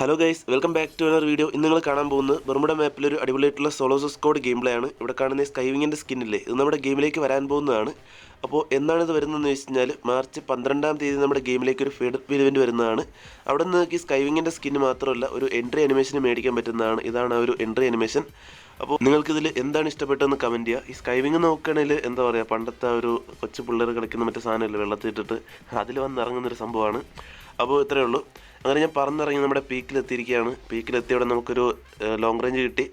Hello guys welcome back to our video ഇന്ന് നിങ്ങൾ കാണാൻ പോകുന്നത് ബർമുഡ മാപ്പിൽ ഒരു അടിപൊളിയായിട്ടുള്ള സോളോസ് സ്കോഡ് ഗെയിം പ്ലേ ആണ്. ഇവിടെ കാണുന്ന സ്കൈവിങ്ങിന്റെ സ്കിന്നില്ലേ ഇത് നമ്മുടെ ഗെയിമിലേക്ക് വരാൻ പോകുന്നതാണ്. അപ്പോൾ എന്നാണ് ഇത് വരുന്നതെന്ന് വെച്ച് കഴിഞ്ഞാൽ മാർച്ച് പന്ത്രണ്ടാം തീയതി നമ്മുടെ ഗെയിമിലേക്ക് ഒരു ഫീഡ് ഇവന്റ് വരുന്നതാണ്. അവിടെ നിന്ന് നോക്കി സ്കൈവിങ്ങിന്റെ സ്കിന്ന് മാത്രമല്ല ഒരു എൻട്രി അനിമേഷൻ മേടിക്കാൻ പറ്റുന്നതാണ്. ഇതാണ് ആ ഒരു എൻട്രി അനിമേഷൻ അപ്പോൾ നിങ്ങൾക്കിതിൽ എന്താണ് ഇഷ്ടപ്പെട്ടതെന്ന് കമന്റ് ചെയ്യുക ഈ സ്കൈവിങ് നോക്കുകയാണെങ്കിൽ എന്താ പറയുക പണ്ടത്തെ ആ ഒരു കൊച്ചു പിള്ളേർ കളിക്കുന്ന മറ്റേ സാധനമില്ല വെള്ളത്തിട്ടിട്ട് അതിൽ വന്ന് ഇറങ്ങുന്നൊരു സംഭവമാണ്. അപ്പോൾ ഇത്രയേ ഉള്ളൂ. അങ്ങനെ ഞാൻ പറന്നിറങ്ങി നമ്മുടെ പീക്കിലെത്തിയിരിക്കുകയാണ് പീക്കിലെത്തിയവിടെ നമുക്കൊരു ലോങ് റേഞ്ച് കിട്ടി.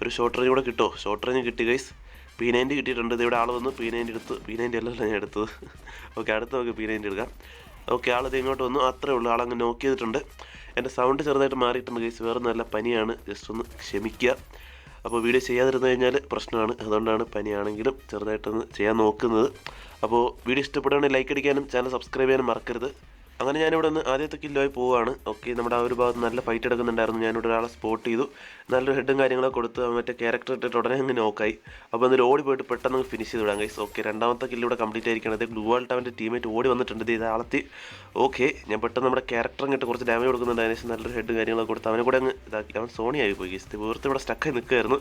ഒരു ഷോർട്ട് റേഞ്ച് കൂടെ കിട്ടുമോ ഷോർട്ട് റേഞ്ച് കിട്ടി ഗൈസ് പി നയന്റി കിട്ടിയിട്ടുണ്ട്. ഇവിടെ ആൾ വന്നു. പി നയന്റി എടുത്തു. പി നയന്റി അല്ലല്ലോ ഞാൻ എടുത്തത്. ഓക്കെ അടുത്ത് നമുക്ക് പി നയന്റി എടുക്കാം. ഓക്കെ ആൾ ഇത് ഇങ്ങോട്ട് വന്നു. അത്രേ ഉള്ളൂ. ആളങ്ങ് നോക്ക് ചെയ്തിട്ടുണ്ട്. എന്റെ സൗണ്ട് ചെറുതായിട്ട് മാറിയിട്ടുണ്ട് ഗൈസ് വേറെ നല്ല പനിയാണ്. ജസ്റ്റ് ഒന്ന് ക്ഷമിക്കുക. അപ്പോൾ വീഡിയോ ചെയ്യാതിരുന്നു കഴിഞ്ഞാൽ പ്രശ്നമാണ്. അതുകൊണ്ടാണ് പനിയാണെങ്കിലും ചെറുതായിട്ടൊന്ന് ചെയ്യാൻ നോക്കുന്നത്. അപ്പോൾ വീഡിയോ ഇഷ്ടപ്പെടുകയാണെങ്കിൽ ലൈക്ക് അടിക്കാനും ചാനൽ സബ്സ്ക്രൈബ് ചെയ്യാനും മറക്കരുത്. അങ്ങനെ ഞാനിവിടെ നിന്ന് ആദ്യത്തെ കില്ലായി പോവുകയാണ്. ഓക്കെ നമ്മുടെ ആ ഒരു ഭാഗത്ത് നല്ല ഫൈറ്റ് എടുക്കുന്നുണ്ടായിരുന്നു ഞാനിവിടെ ഒരാളെ സ്പോട്ട് ചെയ്തു. നല്ലൊരു ഹെഡും കാര്യങ്ങളൊക്കെ കൊടുത്ത് മറ്റേ ക്യാരക്ടർ ഇട്ടിട്ട് ഉടനെ അങ്ങ് നോക്കായി അപ്പോൾ അതിൽ ഓടി പോയിട്ട് പെട്ടെന്ന് ഫിനിഷ് ചെയ്ത് വിടാം ഗൈസ് ഓക്കെ രണ്ടാമത്തെ കില്ലിവിടെ കംപ്ലീറ്റ് ആയിരിക്കണം അത് ഗ്ലൂ ആൾട്ട് അവന്റെ ടീമേറ്റ് ഓടി വന്നിട്ടുണ്ട്. ഇത് ആളത്തി. ഓക്കെ ഞാൻ പെട്ടെന്ന് നമ്മുടെ ക്യാരക്ടർ ഇങ്ങോട്ട് കുറച്ച് ഡാമേജ് കൊടുക്കുന്നുണ്ട്. അതിനുശേഷം നല്ലൊരു ഹെഡ് കാര്യങ്ങളൊക്കെ കൊടുത്ത് അവനെ കൂടെ അങ്ങ് ഇതാക്കി. അവൻ സോണി ആയി പോയി ഗൈസ് വേർത്ത് ഇവിടെ സ്റ്റക്കായി നിൽക്കുമായിരുന്നു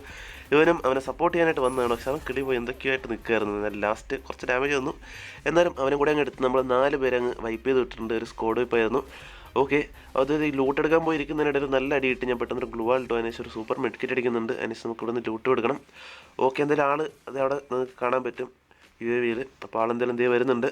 ഇവനും അവനെ സപ്പോർട്ട് ചെയ്യാനായിട്ട് വന്നതാണ്. പക്ഷെ അവൻ കിളി പോയി എന്തൊക്കെയായിട്ട് നിൽക്കുമായിരുന്നു ലാസ്റ്റ് കുറച്ച് ഡാമേജ് വന്നു. എന്നാലും അവനെ കൂടെ അങ്ങ് എടുത്ത് നമ്മൾ നാല് പേരെ അങ്ങ് വൈപ്പ് ചെയ്ത് വിട്ടിട്ടുണ്ട്. ഒരു സ്കോഡ് വൈപ്പ് ആയിരുന്നു. ഓക്കെ അതായത് ഈ ലൂട്ട് എടുക്കാൻ പോയിരിക്കുന്നതിനിടയിൽ നല്ല അടിയിട്ട് ഞാൻ പെട്ടെന്ന് ഒരു ഗ്ലൂ ആൾട്ടോ അതിനെ ഒരു സൂപ്പർ മെഡിക്കറ്റ് അടിക്കുന്നുണ്ട്. അതിനെ നമുക്ക് ഇവിടെ നിന്ന് ലൂട്ട് കൊടുക്കണം. ഓക്കെ എന്തായാലും ആൾ അത് അവിടെ നിങ്ങൾക്ക് കാണാൻ പറ്റും. യു എ വിയിൽ അപ്പോൾ ആളെന്തായാലും എന്തേ വരുന്നുണ്ട്.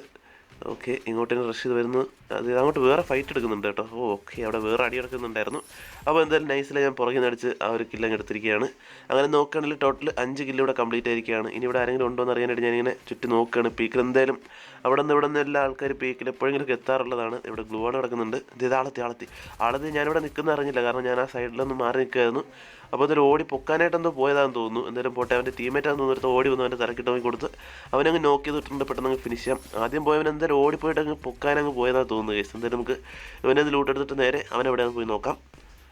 ഓക്കെ ഇങ്ങോട്ട് തന്നെ റഷ് ചെയ്ത് വരുന്നു. അത് അങ്ങോട്ട് വേറെ ഫൈറ്റ് എടുക്കുന്നുണ്ട് കേട്ടോ. ഓ ഓക്കെ അവിടെ വേറെ അടി എടുക്കുന്നുണ്ടായിരുന്നു അപ്പോൾ എന്തായാലും നൈസിലെ ഞാൻ പുറകിൽ നിന്ന് അടിച്ച് ആ ഒരു കില്ലങ്ങ് എടുത്തിരിക്കുകയാണ്. അങ്ങനെ നോക്കുകയാണെങ്കിൽ ടോട്ടൽ അഞ്ച് കില്ല് ഇവിടെ കംപ്ലീറ്റ് ആയിരിക്കുകയാണ്. ഇനി ഇവിടെ ആരെങ്കിലും ഉണ്ടോ എന്ന് അറിയാനായിട്ട് ഞാനിങ്ങനെ ചുറ്റി നോക്കുകയാണ് പീക്കിൽ എന്തായാലും അവിടെ നിന്ന് ഇവിടെ നിന്ന് എല്ലാ ആൾക്കാർ പീക്കിൽ എപ്പോഴെങ്കിലും എത്താറുള്ളതാണ്. ഇവിടെ ഗ്ലൂ ആണ് കിടക്കുന്നുണ്ട്. ഇത് ആളത്തി ആളത്തി. ആളത്തി ഞാനിവിടെ നിൽക്കുന്ന അറിഞ്ഞില്ല. കാരണം ഞാൻ ആ സൈഡിലൊന്ന് മാറി നിൽക്കുകയായിരുന്നു. അപ്പോൾ അതൊരു ഓടി പൊക്കാനായിട്ട് എന്തോ പോയതാണെന്ന് തോന്നുന്നു. എന്തായാലും പോട്ടെ അവന്റെ ടീമേറ്റാന്ന് തോന്നിട്ട് ഓടി വന്ന് അവന്റെ തലക്കിട്ട് വാങ്ങി കൊടുത്ത് അവനങ്ങ് നോക്കി തൊട്ടിട്ടുണ്ട് പെട്ടെന്ന് അങ്ങ് ഫിനിഷ് ചെയ്യാം. ആദ്യം പോയവൻ എന്തായാലും ഓടിപ്പോയിട്ട് അങ്ങ് പൊക്കാനങ്ങ് പോയതാണെന്ന് തോന്നുന്നു കേസ് എന്തായാലും നമുക്ക് ഇവനെ ലൂട്ട് എടുത്തിട്ട് നേരെ അവൻ എവിടെയാണ് പോയി നോക്കാം.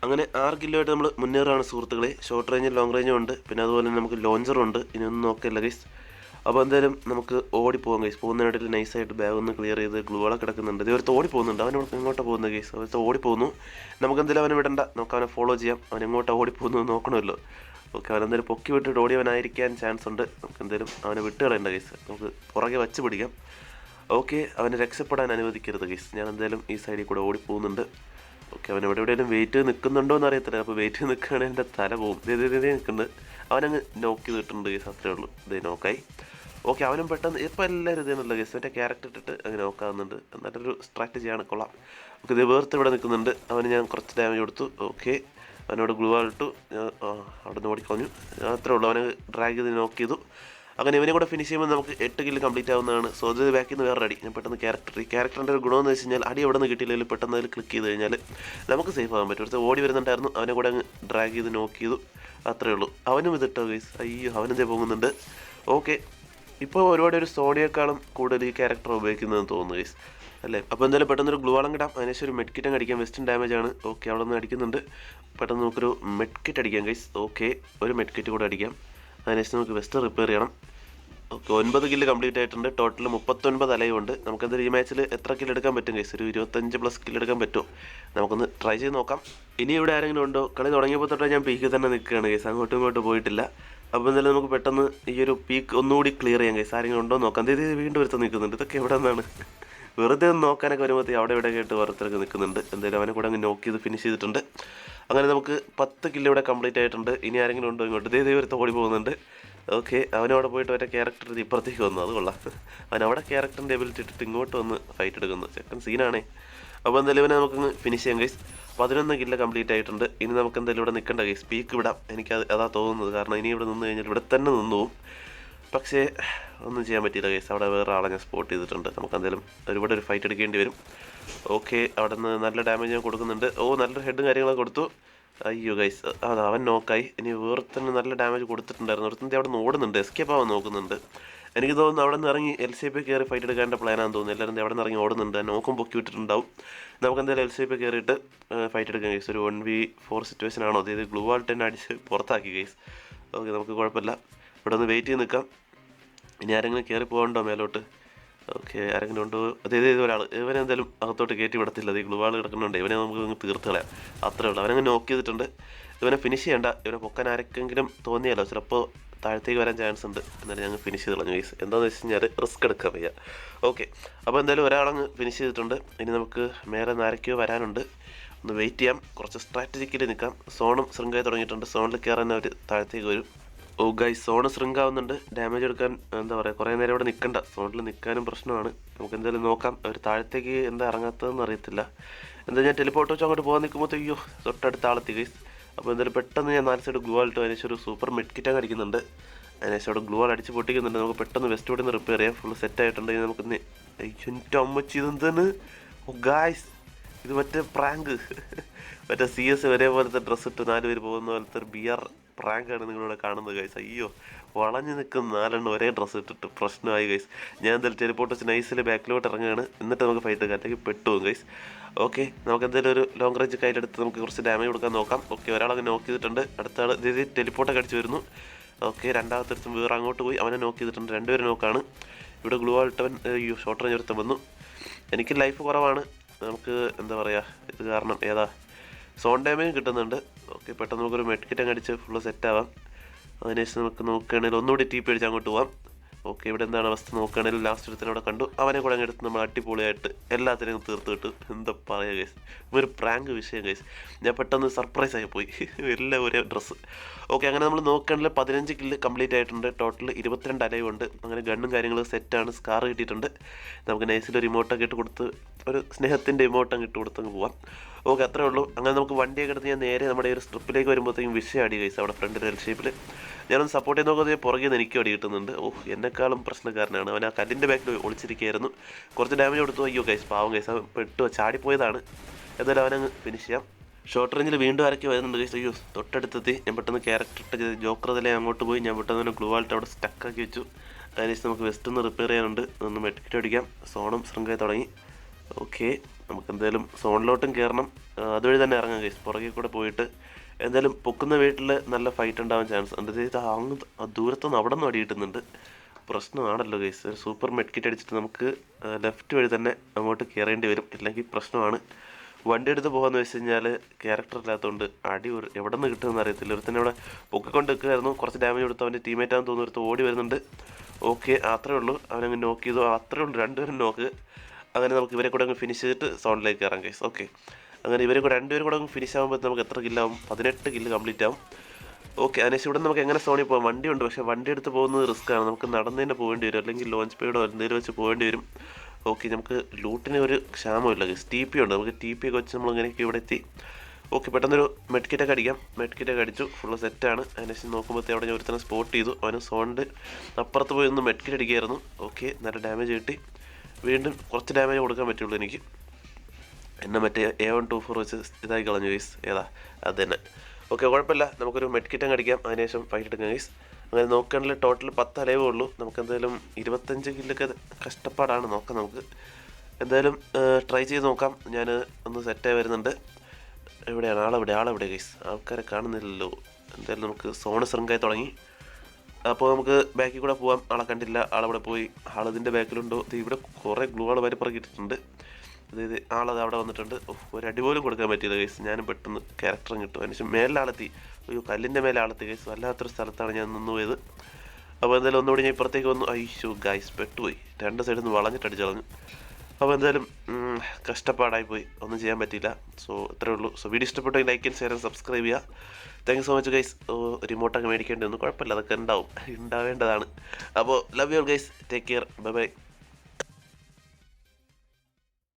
അങ്ങനെ ആറ് കിലോ ആയിട്ട് നമ്മൾ മുന്നേറാണ് സുഹൃത്തുക്കളെ. ഷോർട്ട് റേഞ്ചും ലോങ് റേഞ്ചും ഉണ്ട്. പിന്നെ അതുപോലെ തന്നെ നമുക്ക് ലോഞ്ചറുണ്ട് ഇനി ഒന്നും നോക്കില്ല ഗൈസ് അപ്പോൾ എന്തായാലും നമുക്ക് ഓടിപ്പോകാം ഗൈസ് പോകുന്നതിനിടയിൽ നൈസായിട്ട് ബാഗ് ഒന്ന് ക്ലിയർ ചെയ്ത് ഗ്ലൂവളെ കിടക്കുന്നുണ്ട് ഇതുവരെ ഓടി പോകുന്നുണ്ട്. അവൻ ഇങ്ങോട്ട് പോകുന്നത് ഗൈസ് ഒരുത്ത് ഓടി പോകുന്നു. നമുക്ക് എന്തായാലും അവനെ വിടണ്ട. നമുക്ക് അവനെ ഫോളോ ചെയ്യാം. അവൻ എങ്ങോട്ട് ഓടി പോകുന്നു നോക്കണമല്ലോ. ഓക്കെ അവൻ എന്തായാലും പൊക്കി വിട്ടിട്ട് ഓടിയവനായിരിക്കാൻ ചാൻസ് ഉണ്ട്. നമുക്ക് എന്തായാലും അവനെ വിട്ട് കളയണ്ട ഗൈസ് നമുക്ക് പുറകെ വച്ച് പിടിക്കാം. ഓക്കെ അവനെ രക്ഷപ്പെടാൻ അനുവദിക്കരുത് ഗൈസ് ഞാൻ എന്തായാലും ഈ സൈഡിൽ കൂടെ ഓടിപ്പോകുന്നുണ്ട്. ഓക്കെ അവൻ എവിടെ എവിടെയെങ്കിലും വെയിറ്റ് നിൽക്കുന്നുണ്ടോ എന്ന് അറിയത്തില്ല. അപ്പോൾ വെയിറ്റ് നിൽക്കുകയാണെങ്കിൽ എന്റെ തല പോകും. ഇതേ നിൽക്കുന്നുണ്ട്. അവനങ്ങ് നോക്കി ചെയ്തിട്ടുണ്ട് ഗൈസ് അത്രേ ഉള്ളൂ. ഇതേ നോക്കായി ഓക്കെ അവനും പെട്ടെന്ന് ഇപ്പോൾ എല്ലാവരും ഇതേനുള്ള ഗൈസ് എന്റെ ക്യാരക്ടർ ഇട്ടിട്ട് അങ്ങനെ നോക്കാവുന്നുണ്ട് നല്ലൊരു സ്ട്രാറ്റജിയാണ് കൊള്ളാം. ഓക്കെ ഇത് വേർത്ത് ഇവിടെ നിൽക്കുന്നുണ്ട്. അവന് ഞാൻ കുറച്ച് ഡാമേജ് കൊടുത്തു. ഓക്കെ അവനോട് ഗ്ലൂ ആളിട്ടു അവിടെ നിന്ന് ഓടിക്കളഞ്ഞു. അത്രേ ഉള്ളൂ. അവനെ ഡ്രാഗ് ചെയ്ത് നോക്ക് ചെയ്തു. അങ്ങനെ ഇവനെ കൂടെ ഫിനിഷ് ചെയ്യുമ്പോൾ നമുക്ക് എട്ട് കില്ല് കംപ്ലീറ്റ് ആവുന്നതാണ്. സോ ഇത് ബാക്കിൽ നിന്ന് വേറെ അടി. ഞാൻ പെട്ടെന്ന് ക്യാരക്ടർ ക്യാരക്ടറിന്റെ ഒരു ഗുണമെന്ന് വെച്ച് കഴിഞ്ഞാൽ അടി എവിടെ നിന്ന് കിട്ടിയില്ലെങ്കിൽ പെട്ടെന്ന് അതിൽ ക്ലിക്ക് ചെയ്ത് കഴിഞ്ഞാൽ നമുക്ക് സേഫ് ആകാൻ പറ്റും. ഓടി വരുന്നുണ്ടായിരുന്നു. അവനെ കൂടെ അങ്ങ് ഡ്രാഗ് ചെയ്ത് നോക്ക് ചെയ്തു. അത്രേ ഉള്ളൂ. അവനും ഇതിട്ടോ ഗൈസ് അയ്യോ അവനെന്തേ പോകുന്നുണ്ട്? ഓക്കെ ഇപ്പോൾ ഒരുപാട് ഒരു സോണിയേക്കാളും കൂടുതൽ ഈ ക്യാരക്ടർ ഉപയോഗിക്കുന്നതെന്ന് തോന്നുന്നു ഗൈസ് അല്ലേ? അപ്പോൾ എന്തായാലും പെട്ടെന്ന് ഒരു ഗ്ലൂ വളം കിട്ടാം അതിനുശേഷം ഒരു മെഡ് കിറ്റ് അടിക്കാം. വെസ്റ്റേൺ ഡാമേജ് ആണ്. ഓക്കെ അവിടെ നിന്ന് അടിക്കുന്നുണ്ട്. പെട്ടെന്ന് നമുക്കൊരു മെഡ് കിറ്റ് അടിക്കാം ഗൈസ് ഓക്കെ ഒരു മെഡ് കിറ്റ് കൂടെ അടിക്കാം. അതിനുശേഷം നമുക്ക് വെസ്റ്റ് റിപ്പയർ ചെയ്യണം. ഓക്കെ ഒൻപത് കില്ല് കംപ്ലീറ്റ് ആയിട്ടുണ്ട്. ടോട്ടൽ മുപ്പത്തൊൻപത് അലയുണ്ട്. നമുക്കത് ഈ മാച്ചിൽ എത്ര കില്ല് എടുക്കാൻ പറ്റും കേസ് ഒരു ഇരുപത്തഞ്ച് പ്ലസ് കില്ല് എടുക്കാൻ പറ്റുമോ? നമുക്കൊന്ന് ട്രൈ ചെയ്ത് നോക്കാം. ഇനി ഇവിടെ ആരെങ്കിലും ഉണ്ടോ? കളി തുടങ്ങിയപ്പോൾ തൊട്ടേ ഞാൻ പീക്കിൽ തന്നെ നിൽക്കുകയാണ് കേസ് അങ്ങോട്ടും ഇങ്ങോട്ടും പോയിട്ടില്ല. അപ്പോൾ എന്തായാലും നമുക്ക് പെട്ടെന്ന് ഈ ഒരു പീക്ക് ഒന്നുകൂടി ക്ലിയർ ചെയ്യാം കേസ് ആരെങ്കിലും ഉണ്ടോ നോക്കാം. ഇത് വീണ്ടും ഒരുത്തം നിൽക്കുന്നുണ്ട്. ഇതൊക്കെ എവിടെ നിന്നാണ്? വെറുതെ ഒന്ന് നോക്കാനൊക്കെ വരുമ്പോഴത്തേക്ക് അവിടെ ഇവിടെ കേട്ട് വെറുതെ നിൽക്കുന്നുണ്ട്. എന്തായാലും അവനെ കൂടെ അങ്ങ് നോക്ക് ചെയ്ത് ഫിനിഷ് ചെയ്തിട്ടുണ്ട്. അങ്ങനെ നമുക്ക് പത്ത് കില്ല് ഇവിടെ കംപ്ലീറ്റ് ആയിട്ടുണ്ട്. ഇനി ആരെങ്കിലും ഉണ്ടോ ഇങ്ങോട്ട്? ദേ ദൈവത്തെ ഓടി പോകുന്നുണ്ട്. ഓക്കെ അവനവിടെ പോയിട്ട് ഒരേ ക്യാരക്ടർ ഇപ്പുറത്തേക്ക് വന്നു. അത് കൊള്ളാം. അവൻ അവിടെ ക്യാരക്ടറിന്റെ എബിലിറ്റി ഇട്ടിട്ട് ഇങ്ങോട്ട് വന്ന് ഫൈറ്റ് എടുക്കുന്നു. ചെക്കൻ സീനാണേ അപ്പോൾ എന്തായാലും ഇവനെ നമുക്കൊന്ന് ഫിനിഷ് ചെയ്യാം ഗൈസ് പതിനൊന്ന് കില്ല കംപ്ലീറ്റ് ആയിട്ടുണ്ട്. ഇനി നമുക്ക് എന്തായാലും ഇവിടെ നിൽക്കേണ്ട ഗൈസ് പീക്ക് വിടാം എനിക്ക് അത് അതാ തോന്നുന്നത്. കാരണം ഇനി ഇവിടെ നിന്ന് കഴിഞ്ഞാൽ ഇവിടെ തന്നെ നിന്നു പോകും പക്ഷേ ഒന്നും ചെയ്യാൻ പറ്റിയില്ല കേസ്. അവിടെ വേറെ ആളെ ഞാൻ സ്പോട്ട് ചെയ്തിട്ടുണ്ട്. നമുക്ക് എന്തായാലും ഒരുപാട് ഒരു ഫൈറ്റ് എടുക്കേണ്ടി വരും. ഓക്കെ അവിടെ നിന്ന് നല്ല ഡാമേജ് ഞാൻ കൊടുക്കുന്നുണ്ട്. ഓ നല്ലൊരു ഹെഡും കാര്യങ്ങളൊക്കെ കൊടുത്തു. അയ്യോ ഗൈസ് അത് അവൻ നോക്കായി ഇനി വേറെ നല്ല ഡാമേജ് കൊടുത്തിട്ടുണ്ടായിരുന്നു. ഒരുത്തന്റെ അവിടെ നിന്ന് ഓടുന്നുണ്ട്. എസ്കേപ്പ് ആവാൻ നോക്കുന്നുണ്ട്. എനിക്ക് തോന്നുന്നു അവിടെ നിന്ന് ഇറങ്ങി എൽ സി പി കയറി ഫൈറ്റ് എടുക്കാന്റെ പ്ലാനാണെന്ന് തോന്നുന്നു. എല്ലാവരും അവിടെ നിന്ന് ഇറങ്ങി ഓടുന്നുണ്ട്. നോക്കും പൊക്കി വിട്ടിട്ടുണ്ടാവും നമുക്ക് എന്തായാലും എൽ സി പി കയറിയിട്ട് ഫൈറ്റ് എടുക്കാം ഗൈസ് ഒരു വൺ വി ഫോർ സിറ്റുവേഷൻ ആണോ? അതായത് ഗ്ലൂ ആൾട്ട് തന്നെ അടിച്ച് പുറത്താക്കി ഗൈസ് ഓക്കെ നമുക്ക് കുഴപ്പമില്ല. ഇവിടെ ഒന്ന് വെയിറ്റ് ചെയ്ത് നിൽക്കാം. ഇനി ആരെങ്കിലും കയറി പോകണ്ടോ മേലോട്ട്? ഓക്കെ ആരെങ്കിലും ഉണ്ടോ? അതെ ഇതേ ഒരാൾ ഇവനെ എന്തായാലും അകത്തോട്ട് കയറ്റി വിടത്തില്ല. അത് ഈ ഗ്ലുവാൾ കിടക്കുന്നുണ്ട്. ഇവനെ നമുക്ക് അങ്ങ് തീർത്ത് കളയാം. അത്രേ ഉള്ളൂ. അവനങ്ങ് നോക്ക് ചെയ്തിട്ടുണ്ട്. ഇവനെ ഫിനിഷ് ചെയ്യണ്ട. ഇവനെ പൊക്കാൻ ആരെങ്കിലും തോന്നിയാലോ? ചിലപ്പോൾ താഴത്തേക്ക് വരാൻ ചാൻസ് ഉണ്ട്. എന്നാലും ഞങ്ങൾ ഫിനിഷ് ചെയ്ത് കളഞ്ഞു ഗൈസ് എന്താണെന്ന് വെച്ച് കഴിഞ്ഞാൽ റിസ്ക് എടുക്കാൻ വയ്യ. ഓക്കെ അപ്പോൾ എന്തായാലും ഒരാളങ്ങ് ഫിനിഷ് ചെയ്തിട്ടുണ്ട്. ഇനി നമുക്ക് മേലെ നാരക്കോ വരാനുണ്ട്. ഒന്ന് വെയിറ്റ് ചെയ്യാം. കുറച്ച് സ്ട്രാറ്റജിക്കലി നിൽക്കാം. സോണും ശൃംഖല തുടങ്ങിയിട്ടുണ്ട്. സോണിൽ കയറാൻ അവർ താഴത്തേക്ക് വരും. ഓ ഗൈസ് സോണ് ശൃംഗാവുന്നുണ്ട് ഡാമേജ് എടുക്കാൻ എന്താ പറയുക കുറേ നേരം ഇവിടെ നിൽക്കണ്ട സോണിൽ നിൽക്കാനും പ്രശ്നമാണ്. നമുക്ക് എന്തായാലും നോക്കാം. ഒരു താഴത്തേക്ക് എന്താ ഇറങ്ങാത്തതെന്ന് അറിയത്തില്ല. എന്താ ഞാൻ ടെലിപ്പോർട്ട് വെച്ച് അങ്ങോട്ട് പോകാൻ നിൽക്കുമ്പോൾ അയ്യോ തൊട്ടടുത്ത ആളെത്തി ഗൈസ് അപ്പോൾ എന്തായാലും പെട്ടെന്ന് ഞാൻ നാല് സൈഡ് ഗ്ലൂ ആയിട്ട് അതിനുശേഷം ഒരു സൂപ്പർ മെഡ്കിറ്റ് അടിക്കുന്നുണ്ട്. അതിനേശം അവിടെ ഗ്ലൂ ആൾ അടിച്ച് പൊട്ടിക്കുന്നുണ്ട്. നമുക്ക് പെട്ടെന്ന് വെസ്റ്റ് ഇവിടെ നിന്ന് റിപ്പയർ ചെയ്യാം. ഫുൾ സെറ്റ് ആയിട്ടുണ്ട് ഇനി നമുക്ക് എന്റെ അമ്മച്ചി ഇതെന്താണ് ഓ ഗായ്സ് ഇത് മറ്റേ പ്രാങ്ക് മറ്റേ സി എസ് ഒരേപോലത്തെ ഡ്രസ്സ് ഇട്ട് നാല് പേര് പോകുന്ന പോലത്തെ ഒരു ബിയർ പ്രാങ്കാണ് നിങ്ങളിവിടെ കാണുന്നത് ഗൈസ് അയ്യോ വളഞ്ഞു നിൽക്കുന്ന നാലെണ്ണം ഒരേ ഡ്രസ്സ് ഇട്ടിട്ട് പ്രശ്നമായി ഗൈസ് ഞാൻ എന്തായാലും ടെലിപ്പോർട്ട് വെച്ച് നൈസിൽ ബാക്കിലോട്ട് ഇറങ്ങുകയാണ് എന്നിട്ട് നമുക്ക് ഫൈറ്റ് എടുക്കാം അല്ലെങ്കിൽ പെട്ടുപോകും ഗൈസ് ഓക്കെ നമുക്ക് എന്തായാലും ഒരു ലോങ് റേഞ്ച് കയ്യിലെടുത്ത് നമുക്ക് കുറച്ച് ഡാമേജ് കൊടുക്കാൻ നോക്കാം. ഓക്കെ ഒരാളങ്ങ് നോക്ക് ചെയ്തിട്ടുണ്ട്. അടുത്ത ആൾ ഇത് ടെലിപ്പോർട്ടൊക്കെ അടിച്ച് വരുന്നു. ഓക്കെ രണ്ടാമത്തെ വേറെ അങ്ങോട്ട് പോയി. അവനെ നോക്ക് ചെയ്തിട്ടുണ്ട്. രണ്ടുപേരും നോക്കാണ് ഇവിടെ ഗ്ലൂ ആയിട്ടവൻ ഷോർട്ട് റേഞ്ച് ഒരുത്തം വന്നു. എനിക്ക് ലൈഫ് കുറവാണ്. നമുക്ക് എന്താ പറയുക ഇത് കാരണം ഏതാ സോൺ ഡാമേജ് കിട്ടുന്നുണ്ട്. ഓക്കെ പെട്ടെന്ന് നമുക്കൊരു മെഡ്കിറ്റ് അങ്ങ് അടിച്ച് ഫുള്ള് സെറ്റ് ആവാം. അതിനുശേഷം നമുക്ക് നോക്കുകയാണെങ്കിൽ ഒന്നുകൂടി ടീപ്പ് അടിച്ച് അങ്ങോട്ട് പോവാം. ഓക്കെ ഇവിടെ എന്താണ് അവസ്ഥ നോക്കുകയാണെങ്കിൽ ലാസ്റ്റ് ഒരുത്തനെ അവിടെ കണ്ടു. അവനെ കൂടെ അങ്ങ് എടുത്ത് നമ്മൾ അടിപൊളിയായിട്ട് എല്ലാത്തിനെയും തീർത്ത് കിട്ടു എന്താ പറയുക ഗൈസ് ഒരു പ്രാങ്ക് വിഷയം ഗൈസ് ഞാൻ പെട്ടെന്ന് സർപ്രൈസ് ആയി പോയി. എല്ലാം ഒരേ ഡ്രസ്സ് ഓക്കെ അങ്ങനെ നമ്മൾ നോക്കുകയാണെങ്കിൽ പതിനഞ്ച് കില്ല് കംപ്ലീറ്റ് ആയിട്ടുണ്ട്. ടോട്ടൽ ഇരുപത്തിരണ്ട് ഉണ്ട് അങ്ങനെ ഗണ്ണും കാര്യങ്ങളും സെറ്റാണ് സ്കാർ കിട്ടിയിട്ടുണ്ട്. നമുക്ക് നൈസിൽ ഒരു ഇമോട്ടൊക്കെ ഇട്ട് കൊടുത്ത് ഒരു സ്നേഹത്തിന്റെ ഇമോട്ട് ഇട്ട് കൊടുത്തങ്ങ് പോവാം. ഓക്കെ അത്രേ ഉള്ളൂ. അങ്ങനെ നമുക്ക് വണ്ടിയൊക്കെ എടുത്ത് ഞാൻ നേരെ നമ്മുടെ ഒരു സ്ട്രിപ്പിലേക്ക് വരുമ്പോഴത്തേക്കും വിഷയം അടി കഴിച്ചു അവിടെ ഫ്രണ്ട് റിലേഷൻഷിപ്പിൽ ഷേപ്പിൽ ഞാനൊന്ന് സപ്പോർട്ട് ചെയ്ത് നോക്കുന്നത് പുറകെ നിന്ന് എനിക്കും അടി കിട്ടുന്നുണ്ട്. ഓഹ് എന്നെക്കാളും പ്രശ്നക്കാരനാണ് അവൻ. ആ കല്ലിന്റെ ബാക്കിൽ ഒളിച്ചിരിക്കുകയായിരുന്നു. കുറച്ച് ഡാമേജ് കൊടുത്തു. അയ്യോ കൈസ് പാവം കൈസ് പെട്ടു ചാടിപ്പോയതാണ്. എന്തായാലും അവനങ്ങ് ഫിനിഷ് ചെയ്യാം. ഷോർട്ട് റേഞ്ചിൽ വീണ്ടും ആരൊക്കെ വരുന്നുണ്ട് കൈസ് അയ്യോ തൊട്ടടുത്തെത്തി. ഞാൻ പെട്ടെന്ന് ക്യാരക്ടർ ഇട്ട് ജോക്കർ തലേ അങ്ങോട്ട് പോയി. ഞാൻ പെട്ടെന്ന് തന്നെ ഗ്ലൂവാൾട്ട് അവിടെ സ്റ്റക്കാക്കി വെച്ചു. അതിനുശേഷം നമുക്ക് വെസ്റ്റ് ഒന്ന് റിപ്പയർ ചെയ്യാനുണ്ട്. ഒന്ന് മെഡിക്കറ്റ് അടിക്കാം. സോണം ശൃംഖല തുടങ്ങി. ഓക്കെ നമുക്ക് എന്തായാലും സോണിലോട്ടും കയറണം അതുവഴി തന്നെ ഇറങ്ങാം കേസ് പുറകെ കൂടെ പോയിട്ട് എന്തായാലും പൊക്കുന്ന വീട്ടിൽ നല്ല ഫൈറ്റ് ഉണ്ടാവാൻ ചാൻസ് ഉണ്ട്. ഇത് അങ്ങ് ദൂരത്തുനിന്ന് അവിടെ നിന്ന് അടി കിട്ടുന്നുണ്ട് പ്രശ്നമാണല്ലോ ഒരു സൂപ്പർ മെഡ്കിറ്റ് അടിച്ചിട്ട് നമുക്ക് ലെഫ്റ്റ് വഴി തന്നെ അങ്ങോട്ട് കയറേണ്ടി വരും. ഇല്ലെങ്കിൽ പ്രശ്നമാണ്. വണ്ടി എടുത്ത് പോകാമെന്ന് വെച്ച് കഴിഞ്ഞാൽ ക്യാരക്ടർ ഇല്ലാത്തതുകൊണ്ട് അടി ഒരു എവിടെ നിന്ന് കിട്ടുമെന്ന് അറിയത്തില്ല. ഒരുത്തന്നെ ഇവിടെ പൊക്കിക്കൊണ്ട് നിൽക്കുകയായിരുന്നു കുറച്ച് ഡാമേജ് കൊടുത്ത് അവന്റെ ടീമേറ്റ് ആണെന്ന് തോന്നുന്നു. ഓടി വരുന്നുണ്ട്. ഓക്കെ അത്രേ ഉള്ളൂ. അവനങ്ങ് നോക്ക് ചെയ്തു. അത്രേ ഉള്ളൂ. രണ്ടുപേരും നോക്ക് അങ്ങനെ നമുക്ക് ഇവരെ കൂടെ അങ്ങ് ഫിനിഷ് ചെയ്തിട്ട് സോണിലേക്ക് കയറാം കേസ് ഓക്കെ അങ്ങനെ ഇവരെ കൂടെ രണ്ടുപേരും കൂടെ അങ്ങ് ഫിനിഷ് ആകുമ്പോൾ നമുക്ക് എത്ര കില്ലാവും പതിനെട്ട് കില്ല് കംപ്ലീറ്റ് ആവും. ഓക്കെ അതിനുശേഷം ഇവിടെ നമുക്ക് എങ്ങനെ സോണിൽ പോകാം വണ്ടിയുണ്ട് പക്ഷേ വണ്ടി എടുത്ത് പോകുന്നത് റിസ്ക് ആണ്. നമുക്ക് നടന്ന് തന്നെ പോകേണ്ടി വരും അല്ലെങ്കിൽ ലോഞ്ച് പേഡോ എന്തെങ്കിലും വെച്ച് പോകേണ്ടി വരും. ഓക്കെ നമുക്ക് ലൂട്ടിന് ഒരു ക്ഷാമമില്ല ഗസ് ടി പി ഉണ്ട്. നമുക്ക് ടി പി ഒക്കെ വെച്ച് നമ്മൾ ഇങ്ങനെയൊക്കെ ഇവിടെ എത്തി. ഓക്കെ പെട്ടെന്നൊരു മെഡ്കിറ്റൊക്കെ അടിക്കാം. മെഡ്കിറ്റൊക്കെ അടിച്ചു. ഫുള്ള് സെറ്റാണ് അതിനുശേഷം നോക്കുമ്പോഴത്തേ അവിടെ ഞാൻ ഒരുത്തനെ സ്പോട്ട് ചെയ്തു. അവന് സോണിന്റെ അപ്പുറത്ത് പോയി ഒന്ന് മെഡ്കിറ്റ് അടിക്കുകയായിരുന്നു ഓക്കെ നല്ല ഡാമേജ് കിട്ടി. വീണ്ടും കുറച്ച് ഡാമേജ് കൊടുക്കാൻ പറ്റുള്ളൂ എനിക്ക്. എന്നെ മറ്റേ എ വൺ ടു ഫോർ വെച്ച് ഇതായി കളഞ്ഞു ഗൈസ് ഏതാ? അത് തന്നെ. ഓക്കെ കുഴപ്പമില്ല. നമുക്കൊരു മെഡ്കിറ്റ് അങ്ങ് അടിക്കാം. അതിനുശേഷം ഫൈറ്റ് എടുക്കാം ഗൈസ് അങ്ങനെ നോക്കുകയാണെങ്കിൽ ടോട്ടൽ പത്ത് അലവേ ഉള്ളൂ. നമുക്ക് എന്തായാലും ഇരുപത്തഞ്ച് കില്ലൊക്കെ കഷ്ടപ്പാടാണ് നോക്കാം നമുക്ക്. എന്തായാലും ട്രൈ ചെയ്ത് നോക്കാം. ഞാൻ ഒന്ന് സെറ്റായി വരുന്നുണ്ട്. എവിടെയാണ്? ആളെവിടെ? ആളെവിടെ ഗൈസ് ആൾക്കാരെ കാണുന്നില്ലല്ലോ. എന്തായാലും നമുക്ക് സോണ് ശൃംഖായി തുടങ്ങി. അപ്പോൾ നമുക്ക് ബാക്കിൽ കൂടെ പോകാം ആളെ കണ്ടില്ല. ആളവിടെ പോയി. ആളിതിന്റെ ബാക്കിലുണ്ടോ? ദേ ഇവിടെ കുറേ ഗ്ലൂ ആൾ വരെ പറഞ്ഞിട്ടുണ്ട് അതായത് ആളത് അവിടെ വന്നിട്ടുണ്ട്. ഒരു അടി പോലും കൊടുക്കാൻ പറ്റിയത് കേസ് ഞാനും പെട്ടെന്ന് ക്യാരക്ടറും കിട്ടും അതിനുശേഷം മേലെ ആളെത്തി അയ്യോ കല്ലിന്റെ മേലെ ആളെത്തി കേസ് വല്ലാത്തൊരു സ്ഥലത്താണ് ഞാൻ നിന്ന് പോയത്. അപ്പോൾ എന്തായാലും ഒന്നുകൂടി ഞാൻ ഇപ്പുറത്തേക്ക് വന്നു. അയ്യോ ഗൈസ് പെട്ടുപോയി. രണ്ട് സൈഡിൽ നിന്ന് വളഞ്ഞിട്ട് അടിച്ചു അപ്പോൾ എന്തായാലും കഷ്ടപ്പാടായി പോയി. ഒന്നും ചെയ്യാൻ പറ്റിയില്ല. സോ ഇത്രേ ഉള്ളൂ. സോ വീഡിയോ ഇഷ്ടപ്പെട്ടെങ്കിൽ ലൈക്ക് ആൻഡ് ഷെയർ സബ്സ്ക്രൈബ് ചെയ്യുക. Thank you so much guys റിമോട്ടൊക്കെ മേടിക്കേണ്ടി ഒന്നും കുഴപ്പമില്ല. അതൊക്കെ ഉണ്ടാവും. ഉണ്ടാവേണ്ടതാണ്. അപ്പോൾ love you guys take care bye bye